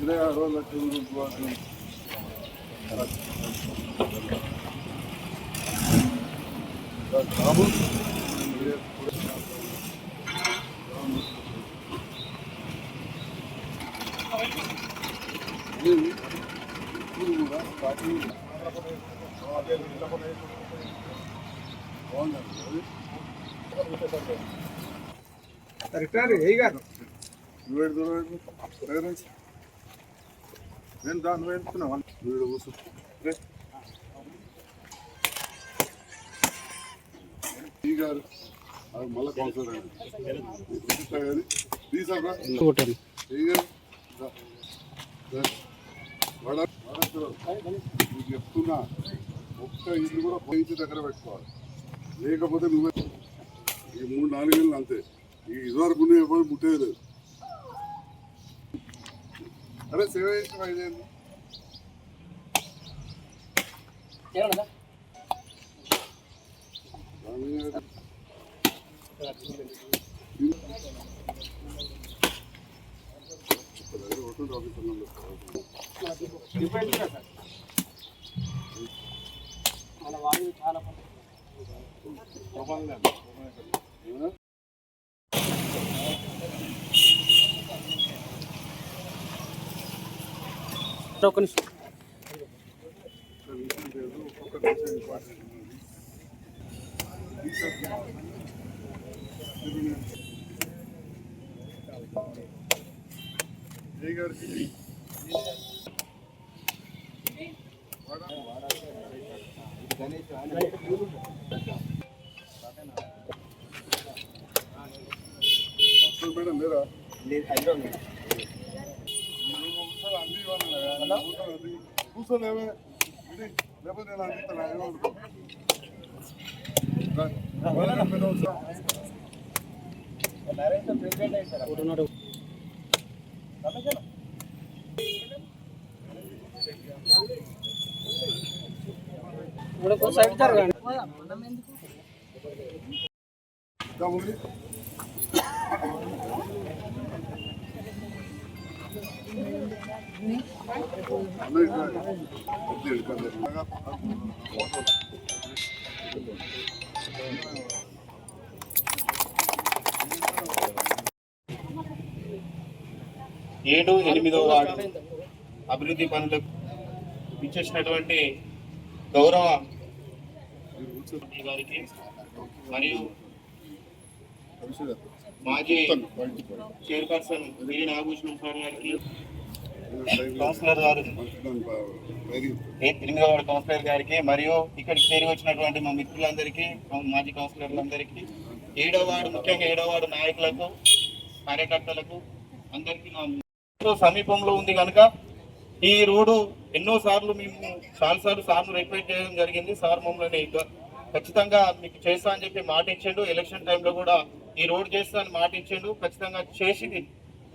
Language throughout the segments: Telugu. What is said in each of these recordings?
ఇరవై ఆరు రోజుల పాటు బాబు ఇప్పుడు కూడా పార్టీ బాగుందండి రిటైర్ ఏ గారు నువ్వేడు దూరం పేరెంట్స్ నేను దాన్ని వేడుతున్నా వీడు రే. ఈ గారు అది మళ్ళీ కౌన్సిలర్ అండి తీసారా ఈ గారు రా. రా. వడ వడద్దు. నీకు చెప్తున్నా ఒక్క ఇల్లు కూడా పోయించి దగ్గర పెట్టుకోవాలి లేకపోతే నువ్వే ఈ మూడు నాలుగేళ్ళు అంతే ఈ ఇదివరకు ఉండే ఎవరు ముట్టేది లేదు అరే సేవ చేసిన ఐదేళ్ళు మన వాళ్ళు చాలా ఒక నిమిషం ఏ గారికి అసలు మేడం లేరా ఒకసారి అంది ఇవ్వాలి కూర్చోలేవే లేకపోతే నేను అందిస్తాను సైడ్ జరగండి ఇంకా ఉంది ఏడు ఎనిమిదో వార్డు అభివృద్ధి పనులకు ఇచ్చేసినటువంటి గౌరవ గారికి మరియు మాజీ చైర్పర్సన్ వీరి నాగభూషణం సార్ గారికి కౌన్సిలర్ గారు ఏ- ఎనిమిదో వార్డు కౌన్సిలర్ గారికి మరియు ఇక్కడికి చేరి వచ్చినటువంటి మా మిత్రులందరికీ మాజీ కౌన్సిలర్లందరికీ ఏడో వార్డు ముఖ్యంగా ఏడో వార్డు నాయకులకు కార్యకర్తలకు అందరికీ నా సమీపంలో ఉంది కనుక ఈ రోడ్డు ఎన్నో సార్లు మేము చాలాసార్లు సార్లు సార్లు రిక్వెస్ట్ చేయడం జరిగింది. సార్ మమ్మల్ని ఖచ్చితంగా మీకు చేస్తా అని చెప్పి మాట ఇచ్చిండు. ఎలక్షన్ టైంలో కూడా ఈ రోడ్ చేస్తా అని మాట ఇచ్చిండు. ఖచ్చితంగా చేసి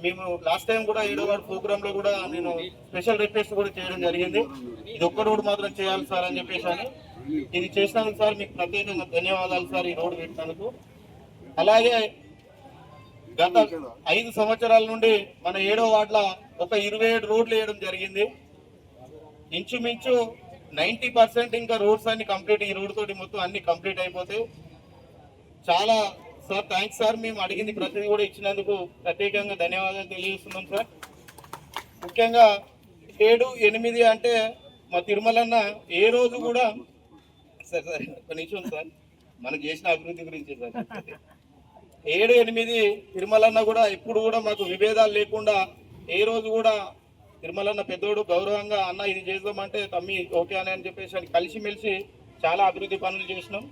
మేము లాస్ట్ టైం కూడా ఏడో వార్డు ప్రోగ్రామ్లో కూడా నేను స్పెషల్ రిక్వెస్ట్ కూడా చేయడం జరిగింది. ఇది ఒక్క రోడ్ మాత్రం చేయాలి సార్ అని చెప్పేసి అని. ఇది చేసినందుకు సార్ మీకు ప్రత్యేకంగా ధన్యవాదాలు సార్ ఈ రోడ్డు పెట్టినందుకు. అలాగే గత ఐదు సంవత్సరాల నుండి మన ఏడో వార్డుల ఒక ఇరవై ఏడు రోడ్లు వేయడం జరిగింది. ఇంచుమించు నైంటీ పర్సెంట్ ఇంకా రోడ్స్ అన్ని కంప్లీట్ ఈ రోడ్ తోటి మొత్తం అన్ని కంప్లీట్ అయిపోతాయి చాలా సార్ థ్యాంక్స్ సార్ మేము అడిగింది ప్రతిదీ కూడా ఇచ్చినందుకు ప్రత్యేకంగా ధన్యవాదాలు తెలియజేస్తున్నాం సార్ ముఖ్యంగా ఏడు ఎనిమిది అంటే మా తిరుమలన్న ఏ రోజు కూడా సార్ సార్ ఒక నిమిషం సార్ మనం చేసిన అభివృద్ధి గురించి సార్ ఏడు ఎనిమిది తిరుమలన్న కూడా ఎప్పుడు కూడా మాకు విభేదాలు లేకుండా ఏ రోజు కూడా తిరుమలన్న పెద్దోడు గౌరవంగా అన్న ఇది చేద్దామంటే తమ్మి ఓకే అని అని చెప్పేసి కలిసిమెలిసి చాలా అభివృద్ధి పనులు చేసినాం.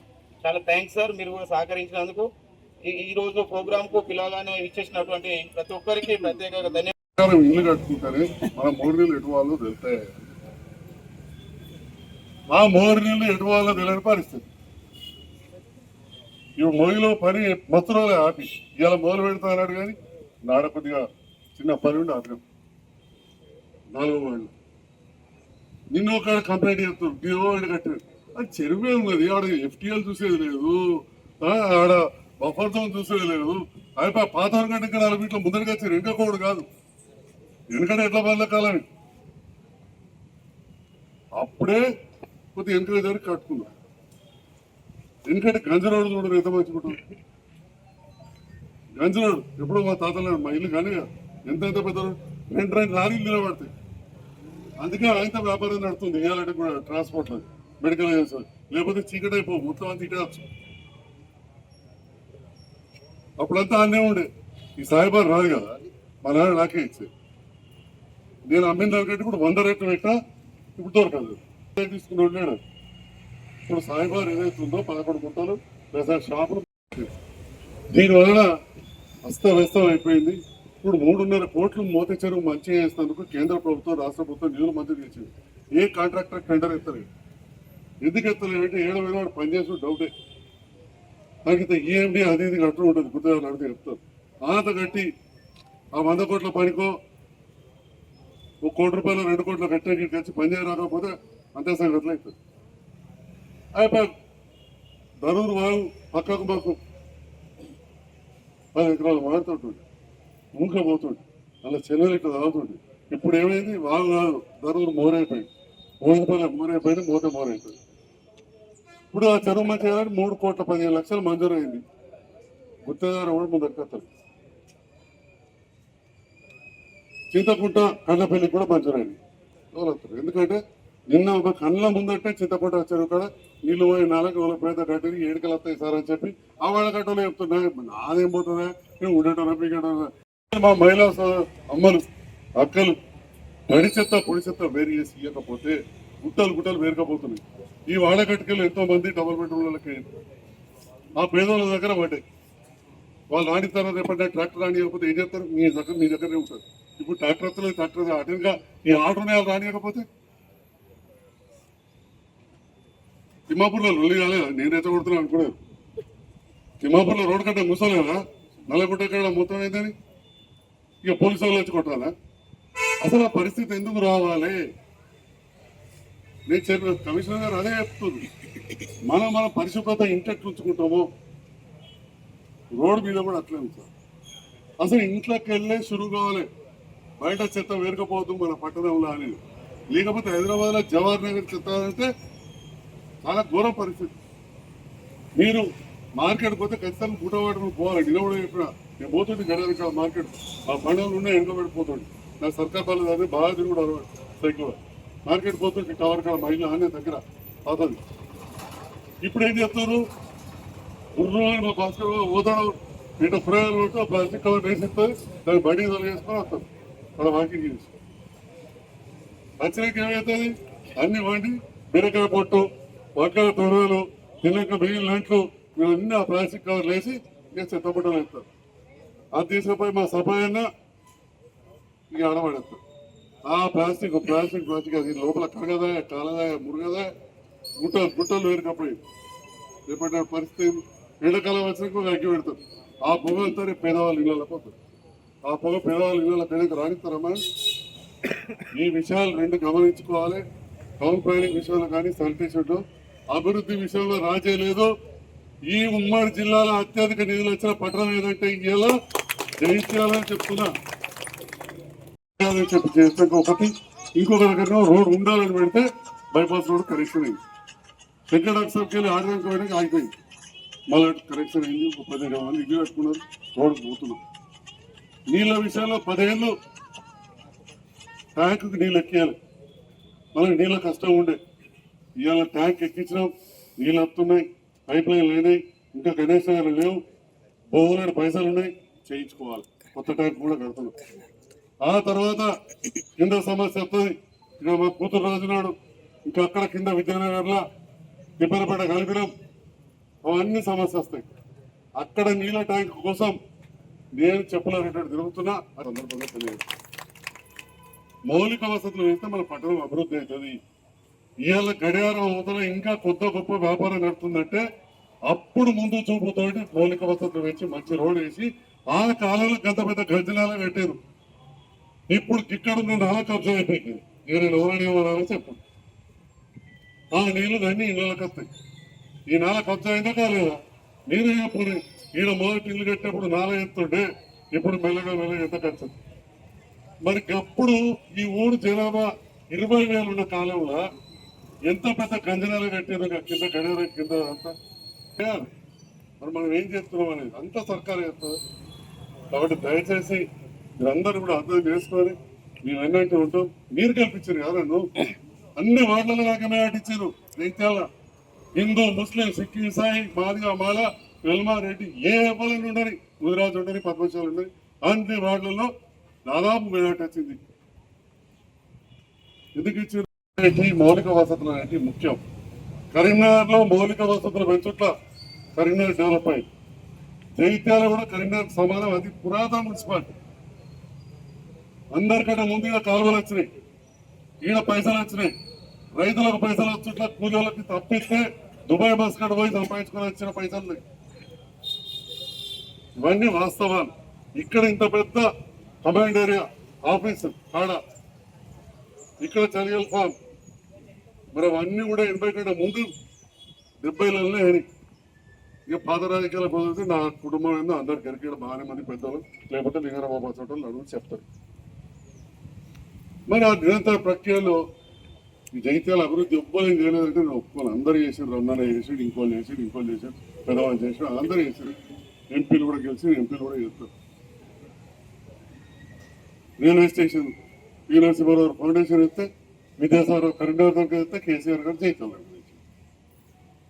చాలా థ్యాంక్స్ సార్ మీరు కూడా సహకరించినందుకు. ఈ- రోజు ప్రోగ్రామ్కు పిలవగానే ఇచ్చేసినటువంటి ప్రతి ఒక్కరికి ప్రత్యేకంగా ధన్యవాదాలు ఇల్లు కట్టుకుంటారే. మన మూడు నీళ్ళు వాళ్ళు మా మూడు నీళ్ళు ఎటు వాళ్ళు తెలియని పరిస్థితి. ఇవి మొయిలో పని మొత్తం రోజులే ఆపి. ఇలా మొదలు పెడతా అన్నాడు కానీ నాడ కొద్దిగా చిన్న పని ఉండి ఆపినాం నాలుగో వాళ్ళు. నిన్న ఒక కంప్లైంట్ చేస్తారు. డిఓ కట్టారు అది చెరువే ఉన్నది. ఆడ ఎఫ్టీఎల్ చూసేది లేదు. ఆడ బఫర్ జోన్ చూసేది అయిపోయి పాత కంటే ఇంకా నాలుగు మీటర్ల ముందరికి వచ్చారు ఇంకా కోడు కాదు. ఎందుకంటే ఎట్లా బండ్ల కాలం అప్పుడే కొద్దిగా ఎంకరేజ్ అని కట్టుకున్నా. ఎందుకంటే గంజరోడు చూడరు ఎంత మంచుకుంటాం గంజరోడు ఎప్పుడో మా తాతలు మా ఇల్లు కానీ ఎంత ఎంత పెద్ద రెండు రెండు లారీలు నిలబడతాయి. అందుకే ఆయనతో వ్యాపారం నడుస్తుంది. ఇవ్వాలంటే కూడా ట్రాన్స్పోర్ట్ మెడికల్ లేకపోతే చీకటి అయిపోవు మొత్తం అంతా ఇటే అప్పుడంతా అన్నే ఉండే. ఈ సాయిబాబు రాదు కదా. మా నాన్న నాకే ఇచ్చే నేను అమ్మిన దానికంటే కూడా వంద రేట్లు పెట్టా ఇప్పుడు దొరకదు తీసుకుని ఉన్నాడు ఇప్పుడు సాయిబార్ ఏదైతుందో ఉందో పదకొండు గుంటలు లేదా షాపులు. దీని వలన అస్తవ్యస్తం అయిపోయింది. ఇప్పుడు మూడున్నర కోట్లు మోత చెరువు మంచి చేసినందుకు కేంద్ర ప్రభుత్వం రాష్ట్ర ప్రభుత్వం నిధులు మంజూరు చేసింది. ఏ కాంట్రాక్టర్ టెండర్ ఎత్తలేదు? ఎందుకు ఎత్తలేదంటే ఏడు వేల వాడు పనిచేసిన డౌటే. అయితే ఈఎండి అది ఇది అంటూ ఉంటుంది గుర్తుగా అడిగితే చెప్తారు ఆత కట్టి ఆ వంద కోట్ల పనికో ఒక కోటి రూపాయలు రెండు కోట్ల కట్టే కలిసి పనిచేయ రాకపోతే అంతే సంగతులు అవుతుంది అయిపోయి ధరూరు వాగు పక్కకు మాకు పది ఎకరాలు మారుతుంటుంది ఊంక పోతుంది అలా చెల్లెలు ఇట్లా తాగుతుంది ఇప్పుడు ఏమైంది? వాగు కాదు ధరూరు మోరైపోయింది. మోసపల్లి మోరైపోయింది మోత మోరైపోయింది. ఇప్పుడు ఆ చెరువు మంచి చేయాలంటే మూడు కోట్ల పదిహేను లక్షలు మంజూరైంది అయింది. గుత్తేదారు కూడా ముందరికి వస్తారు చింతకుంట కళ్ళపల్లికి కూడా మంజూరైంది ఎవరు ఎందుకంటే నిన్న ఒక కళ్ళ ముందంటే చింతకుంట చెరువు కూడా నీళ్ళు పోయి నాలుగు వాళ్ళ పేద కట్టి ఏడుకలు వస్తాయి సార్ అని చెప్పి ఆ వాళ్ళ కట్టలో చెప్తున్నా. నాదేం పోతుందా? నేను ఉండటం పీకటం మా మహిళా అమ్మలు అక్కలు తడి చెత్త పొడి చెత్త వేరు చేసి ఇవ్వకపోతే గుట్టలు గుట్టలు వేరకపోతున్నాయి ఈ వాడకట్టుకెళ్ళి ఎంతో మంది డబుల్ బెడ్రూమ్లకి ఆ పేదోళ్ళ దగ్గర పడ్డాయి. వాళ్ళు ఆడిస్తారో రేపటి ట్రాక్టర్ రానియకపోతే ఏం చేస్తారు? మీ దగ్గర మీ దగ్గరే ఉంటారు. ఇప్పుడు ట్రాక్టర్ వస్తలేదు ట్రాక్టర్ అటుగా ఈ ఆటోనే వాళ్ళు రానియకపోతే? తిమ్మాపూర్లో రొల్లి కాలేదా? నేను ఎత్త కొడుతున్నా అనుకోలేదు తిమ్మాపూర్లో రోడ్డు కట్ట ముసలేదా నల్లగుట్ట కాడ మొత్తం ఏందని? ఇక పోలీసు వాళ్ళు వచ్చి కొట్టాలా? అసలు ఆ పరిస్థితి ఎందుకు రావాలి? నేను చెప్పిన కమిషనర్ గారు అదే చెప్తుంది. మనం మన పరిశుభ్రత ఇంటెక్ట్ ఉంచుకుంటామో రోడ్డు మీద కూడా అట్లే ఉంటాం అసలు ఇంట్లోకి వెళ్ళే షురు కావాలి. బయట చెత్త వేరకపోవద్దు మన పట్టణంలో అని. లేకపోతే హైదరాబాద్లో జవహర్ నగర్ చెత్త అంటే చాలా ఘోర పరిస్థితి. మీరు మార్కెట్ పోతే ఖచ్చితంగా గుట్టవాడు పోవాలి. నిలబడి చెప్పిన నేను పోతుంటే గడవాలి మార్కెట్ ఆ బండలు ఉన్నాయి వెనుకబడిపోతుంది నా సర్కార్ బాలేదు బాగా తిరుగుడు సైకిల్ మార్కెట్ పోతుంటే కవర్ కాడ మహిళ అనే దగ్గర అవుతుంది ఇప్పుడు ఏం చేస్తారు గుర్రం అని మా భాస్కర్ పోతాడు ఇట్లా ఫ్రైలు ఉంటే ప్లాస్టిక్ కవర్ వేసి ఇస్తుంది దాన్ని బయటికి తొలగేసుకొని వస్తాడు. అక్కడ వాకింగ్ చేసి. వచ్చినాక ఏమవుతుంది అన్ని వండి బీరకాయ పొట్టు వంకాయ తొరవలు తినక బియ్యం లంట్లు ఇవన్నీ ఆ ప్లాస్టిక్ కవర్లు వేసి ఇక చెత్తబుట్టలు వేస్తారు. అది తీసుకుపోయి మా సభ అయినా ఇక ఆడబడేస్తారు ఆ ప్లాస్టిక్ ప్లాస్టిక్ ప్లాస్టిక్ అది లోపల కరగదా కాలదా మురగదా? గుట్ట గుట్టలు వేరుకపోయి రేపటి పరిస్థితి ఎండాకాలం వచ్చినాక అగ్గి పెడతాం. ఆ పొగ అంతా రేపు పేదవాళ్ళ ఇళ్ళలో పోతుంది ఆ పొగ పేదవాళ్ళ ఇళ్ళలో పేదకి రాణిస్తారమ్మా ఈ విషయాలు రెండు గమనించుకోవాలి. టౌన్ ప్లానింగ్ విషయంలో కానీ శానిటేషన్ అభివృద్ధి విషయంలో రాజే లేదు. ఈ ఉమ్మడి జిల్లాలో అత్యధిక నిధులు వచ్చిన పట్టణం ఏదంటే ఇలా జయించాలని చెప్తున్నా. అని చేస్తే ఒకటి ఇంకొక దగ్గర రోడ్ ఉండాలని పెడితే బైపాస్ రోడ్ కనెక్షన్ అయింది. సెకండ్ అక్షర్కి వెళ్ళి ఆడడానికి పోయినాక ఆగిపోయింది. మళ్ళీ కనెక్షన్ అయింది. ఒక పదిహేను మంది ఇల్లు కట్టుకున్నారు. రోడ్డు పోతున్నాం. నీళ్ళ విషయంలో పదేళ్ళు ట్యాంకుకి నీళ్ళు ఎక్కియాలి. మనకి నీళ్ళ కష్టం ఉండే. ఇవాళ ట్యాంక్ ఎక్కించినాం. నీళ్ళు వస్తున్నాయి. పైప్ లైన్ లేనాయి. ఇంకా గణేష్ నగర్ లేవు. బోలేని పైసలు ఉన్నాయి. చేయించుకోవాలి. కొత్త ట్యాంక్ కూడా కడుతున్నాం. ఆ తర్వాత కింద సమస్య వస్తుంది ఇక మా కూతురు రాజునాడు ఇంకా అక్కడ కింద విద్యానగర్లో తిప్పలపేట కలిపినాం. అవన్నీ సమస్య వస్తాయి. అక్కడ నీళ్ళ ట్యాంక్ కోసం నేను చెప్పలేనటువంటి తిరుగుతున్నా. ఆ సందర్భంగా తెలియదు మౌలిక వసతులు వేస్తే మన పట్టణం అభివృద్ధి అవుతుంది. ఇవాళ గడియారం అవతల ఇంకా కొత్త గొప్ప వ్యాపారం నడుతుందంటే అప్పుడు ముందు చూపుతోటి మౌలిక వసతులు వేసి మంచి రోడ్ వేసి ఆ కాలంలో గంత పెద్ద గజనాలు కట్టారు. ఇప్పుడు ఇక్కడ నుండి నాల కబ్జా అయిపోయింది. నేను ఎవరైనా ఇవ్వాలని చెప్పండి ఆ నీళ్ళు అన్ని ఇళ్ళకి వస్తాయి. ఈ నాల ఖర్చు అయిందా కాలేదా? నేనే అప్పుడు ఈయన మొదటి ఇల్లు కట్టేప్పుడు నాల ఎత్తుండే ఇప్పుడు మెల్లగా మెల్లగా ఎంత ఖర్చు. మరి అప్పుడు ఈ ఊరు జనాభా ఇరవై వేలు ఉన్న కాలంలో ఎంత పెద్ద గంజనాలు కట్టారు కింద గడియారం కింద అంతా? మరి మనం ఏం చేస్తున్నాం అనేది? అంతా సర్కారు చేస్తుంది. కాబట్టి దయచేసి మీరందరూ కూడా అర్థం చేసుకొని మేము ఎన్నట్టు ఉంటాం మీరు కల్పించారు ఎవరన్నా అన్ని వార్డులలో దాకా మేటిచ్చారు రైతాల హిందూ ముస్లిం సిక్కి ఇసాయి మాదిగా మాల వెల్మా రెడ్డి ఏ ఎవరైనా ఉండని ముదిరాజు ఉండని పద్మశాలు ఉండని అన్ని వార్డులలో దాదాపు మేడాటి వచ్చింది. ఎందుకు ఇచ్చారు మౌలిక వసతులు అనేది ముఖ్యం. కరీంనగర్లో మౌలిక వసతులు పెంచుట్ల కరీంనగర్ డెవలప్ అయింది. జైత్యాల కూడా కరీంనగర్ సమానం అది పురాతన మున్సిపాలిటీ. అందరికంటే ముందుగా కాలువలు వచ్చినాయి. ఈడ పైసలు వచ్చినాయి. రైతులకు పైసలు వచ్చుట్ల కూలీలకు తప్పిస్తే దుబాయ్ బస్ కడ పోయి సంపాదించుకొని వచ్చిన పైసలు ఇవన్నీ వాస్తవాలు. ఇక్కడ ఇంత పెద్ద కమాండ్ ఏరియా ఆఫీస్ ఆడ ఇక్కడ చర్యల ఫామ్. మరి అవన్నీ కూడా ఎనభై కంటే ముందు డెబ్బైలలో అని ఇక పాత రాజకీయాల నా కుటుంబం ఏందో అందరు ఎరికాడు బాగానే మంది పెద్దలు లేకపోతే లింగర చోట అడుగు చెప్తారు. మరి ఆ నిరంతర ప్రక్రియలో ఈ జైత్యాల అభివృద్ధి ఒప్పుకోలేం చేయలేదంటే నేను ఒప్పుకోను. అందరూ చేసాడు అన్నయ్య చేసాడు ఇంకోళ్ళు చేసాడు ఇంకోళ్ళు చేసాడు పెద్దవాళ్ళు చేసాడు అందరూ చేసాడు ఎంపీలు కూడా గెలిచి ఎంపీలు కూడా చేస్తారు. Railway station? P Narasimharao foundation ఇస్తే విద్యాసాగర్ కరీంనగర్ దగ్గర ఇస్తే కేసీఆర్ గారు జైత్యాల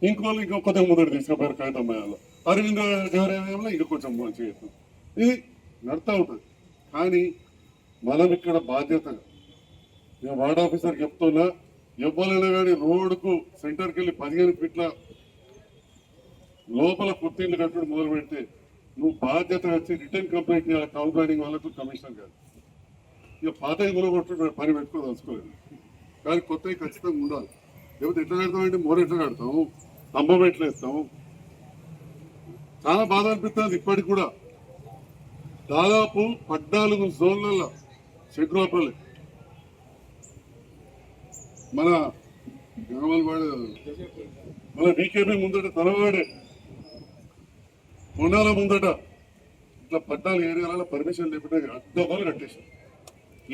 ఇంకోళ్ళు ఇంకో కొద్దిగా ముందర తీసుకుపోయారు కాగితమ్మయాలు అరవింద గారు ఇంకా కొంచెం మంచి చేస్తాం ఇది నడుతూ ఉంటుంది. కానీ మనం ఇక్కడ బాధ్యతగా నేను వార్డ్ ఆఫీసర్ చెప్తున్నా ఎవరైనా కానీ రోడ్డుకు సెంటర్కి వెళ్ళి పదిహేను ఫీట్ల లోపల కుర్తీలు కట్టడం మొదలు పెడితే నువ్వు బాధ్యత వచ్చి రిటర్న్ కంప్లైంట్ చేయాలి టౌన్ ప్లానింగ్ వాళ్ళకు కమిషనర్ గారు ఇక పాత ఇగులు పని పెట్టుకోదలుచుకోలేదు కానీ కొత్తవి ఖచ్చితంగా ఉండాలి. లేకపోతే ఎట్లా కడతామంటే మోర ఎట్లా కడతాము? స్తంభం ఎట్లా ఇస్తాము చాలా బాధ అనిపిస్తుంది ఇప్పటికి కూడా. దాదాపు పద్నాలుగు జోన్లలో శంకురాపల్లి మన గ్రామాలవాడు మన బీకేపీ ముందట తనవాడే కొండాల ముందట ఇట్లా పద్నాలుగు ఏరియాలలో పర్మిషన్ లేకుండా అడ్డబాలు కట్టేశారు.